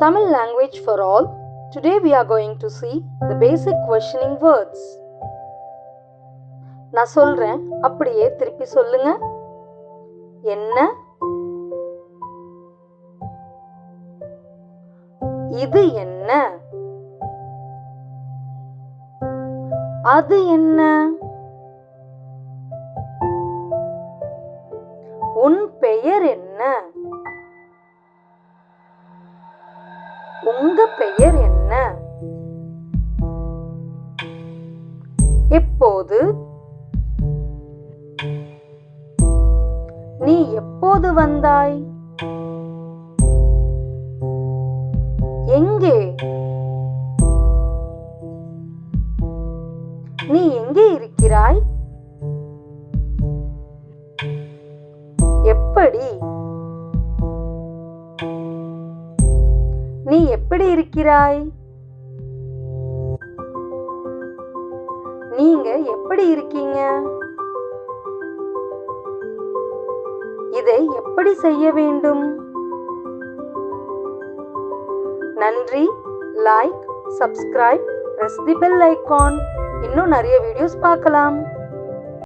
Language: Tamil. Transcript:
Tamil language for all. Today we are going to see the basic questioning words. நான் சொல்றேன் அப்படியே திருப்பி சொல்லுங்க என்ன இது என்ன அது என்ன உன் பெயர் என்ன உங்க பெயர் என்ன? எப்போது நீ எப்போது வந்தாய்? எங்கே? நீ எங்கே இருக்கிறாய்? எப்படி? நீ எப்படி இருக்கிறாய்? நீங்க எப்படி இருக்கீங்க? இதை எப்படி செய்ய வேண்டும்? நன்றி. Like subscribe press the bell icon இன்னும் நிறைய வீடியோஸ் பார்க்கலாம்.